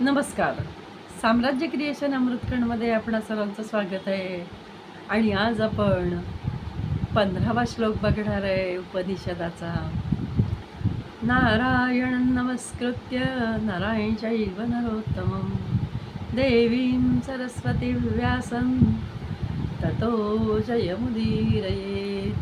नमस्कार. साम्राज्य क्रिएशन अमृतखंडमध्ये आपणा सर्वांचं स्वागत आहे. आणि आज आपण पंधरावा श्लोक बघणार आहे उपनिषदाचा. नारायण नमस्कृत्य नारायण चैव नरोत्तमं देवीं सरस्वती व्यासं ततो जयमुदीरयेत्.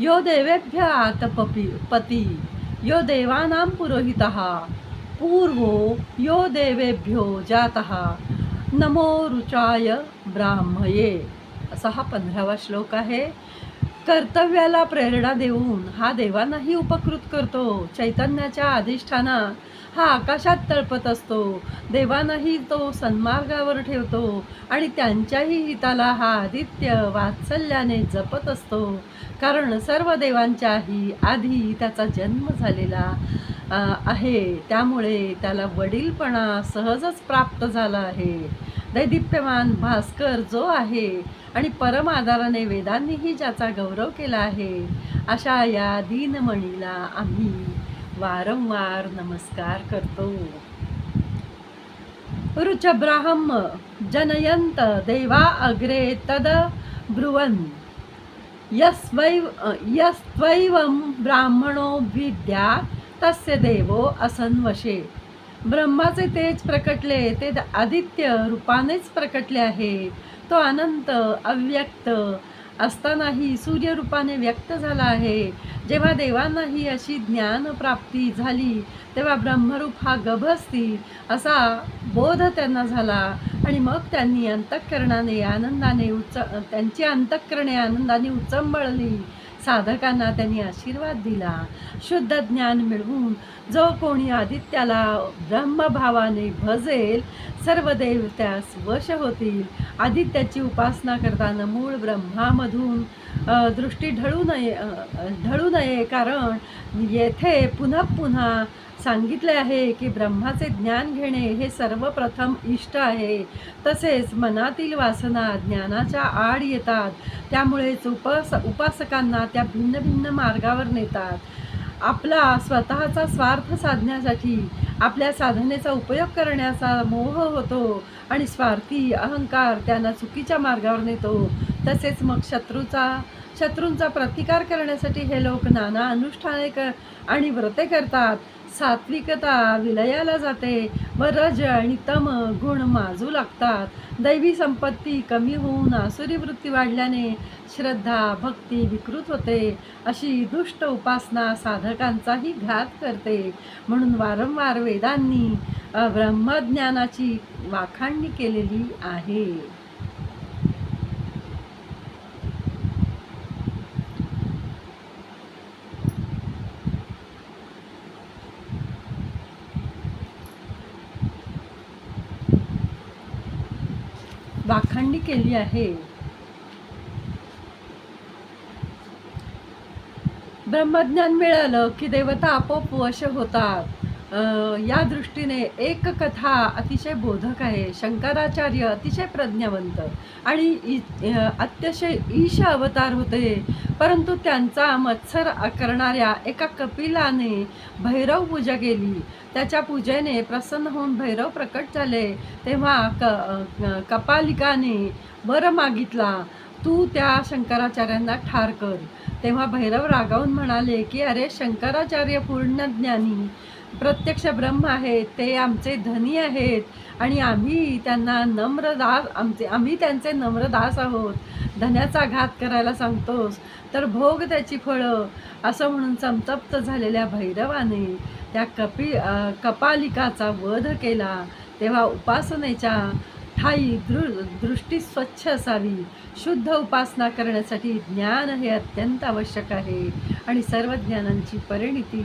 यो देवेभ्य आतपपि पती। यो देवानां पुरोहितः। पूर्वो यो देवेभ्यो जातः। नमो रुचाय ब्राह्मये। असा हा पंधरावा श्लोक आहे. कर्तव्याला प्रेरणा देऊन हा देवांनाही उपकृत करतो. चैतन्याच्या अधिष्ठाना हा आकाशात तळपत असतो. देवांनाही तो सन्मार्गावर ठेवतो आणि त्यांच्याही हिताला हा आदित्य वात्सल्याने जपत असतो. कारण सर्व देवांच्याही आधी त्याचा जन्म झालेला आहे. त्यामुळे त्याला वडीलपणा सहजच प्राप्त झाला आहे. दैदिप्यमान भास्कर जो आहे आणि परम आधाराने वेदांनीही ज्याचा गौरव केला आहे अशा या दीनमणीला आम्ही वारंवार नमस्कार करतो. रुचब्राह्म जनयंत देवा अग्रे तद ब्रुवन्। यस्वैव यस्त्वैवं ब्राह्मणो विद्या तस्य देवो असन्वशे। ब्रह्माचे तेज प्रकटले ते द- आदित्य रूपानेच प्रकटले आहे. तो अनंत अव्यक्त असतानाही सूर्यरूपाने व्यक्त झाला आहे. जेव्हा देवांनाही अशी ज्ञानप्राप्ती झाली तेव्हा ब्रह्मरूप हा गभस्ती असा बोध त्यांना झाला. आणि मग त्यांनी अंतःकरणाने आनंदाने उच्च त्यांची अंतःकरणे आनंदाने उचंबळली. साधकांना त्यांनी आशीर्वाद दिला. शुद्ध ज्ञान मिळवून जो कोणी आदित्याला ब्रह्मभावाने भजेल सर्व देव त्यास वश होतील. आदित्याची उपासना करताना मूळ ब्रह्मामधून दृष्टी ढळू नये ढळू नये. कारण येथे पुन्हा पुन्हा सांगितले आहे की ब्रह्माचे ज्ञान घेणे हे सर्वप्रथम इष्ट आहे. तसेच मनातील वासना ज्ञानाच्या आड येतात. त्यामुळेच उपास उपासकांना त्या भिन्न भिन्न मार्गावर नेतात. आपला स्वतःचा स्वार्थ साधण्यासाठी आपल्या साधनेचा उपयोग करण्याचा मोह होतो आणि स्वार्थी अहंकार त्यांना चुकीच्या मार्गावर नेतो. तसेच मग शत्रूचा शत्रूंचा प्रतिकार करण्यासाठी हे लोक नाना अनुष्ठाने क आणि व्रते करतात. सात्विकता विलयाला जाते. व रज आणि तम गुण माजू लागतात. दैवी संपत्ती कमी होऊन आसुरी वृत्ती वाढल्याने श्रद्धा भक्ती विकृत होते. अशी दुष्ट उपासना साधकांचाही घात करते. म्हणून वारंवार वेदांनी ब्रह्मज्ञानाची वाखाणणी केलेली आहे. वाखाणणी केली आहे. ब्रह्मज्ञान मिळालं की देवता आपोआप वश होतात. या दृष्टीने एक कथा अतिशय बोधक आहे शंकराचार्य अतिशय प्रज्ञावंत आणि इ- अतिशय ईश अवतार होते. परंतु त्यांचा मत्सर करणाऱ्या एका कपिलाने भैरव पूजा केली. त्याच्या पूजेने प्रसन्न होऊन भैरव प्रकट झाले. तेव्हा क कपालिकाने वर मागितला तू त्या शंकराचार्यांना ठार कर. तेव्हा भैरव रागावून म्हणाले की अरे शंकराचार्य पूर्णज्ञानी प्रत्यक्ष ब्रह्म आहेत ते आमचे धनी आहेत आणि आम्ही त्यांना नम्रदास आमचे आम्ही त्यांचे नम्रदास आहोत. धन्याचा घात करायला सांगतोस तर भोग त्याची फळं असं म्हणून संतप्त झालेल्या भैरवाने त्या कपी कपालिकाचा वध केला. तेव्हा उपासनेच्या ठाई दृ दृष्टी स्वच्छ असावी. शुद्ध उपासना करण्यासाठी ज्ञान हे अत्यंत आवश्यक आहे आणि सर्व ज्ञानांची परिणिती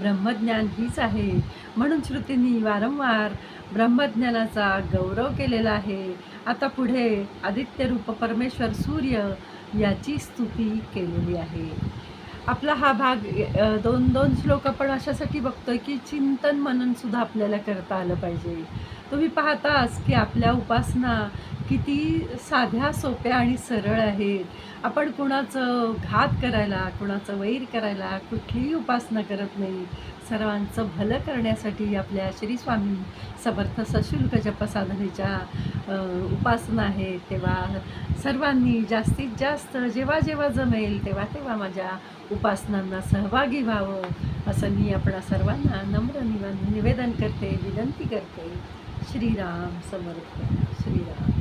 ब्रह्मज्ञान हीच आहे. म्हणून श्रुतींनी वारंवार ब्रह्मज्ञानाचा गौरव केलेला आहे. आता पुढे आदित्यरूप परमेश्वर सूर्य याची स्तुती केलेली आहे. आपला हा भाग दोन दोन श्लोक आपण अशासाठी बघतोय की चिंतन मननसुद्धा आपल्याला करता आलं पाहिजे. तुम्ही पाहताच की आपल्या उपासना किती साध्या सोप्या आणि सरळ आहेत. आपण कुणाचं घात करायला कुणाचं वैर करायला कुठलीही उपासना करत नाही. सर्वांचं भलं करण्यासाठी आपल्या श्री स्वामी समर्थ सशुल्क जपसाधनेच्या उपासना आहेत. तेव्हा सर्वांनी जास्तीत जास्त जेव्हा जेव्हा जमेल तेव्हा तेव्हा माझ्या उपासनांना सहभागी व्हावं असं मी आपणा सर्वांना नम्र निवन निवेदन करते विनंती करते. श्रीराम समर्थ श्रीराम.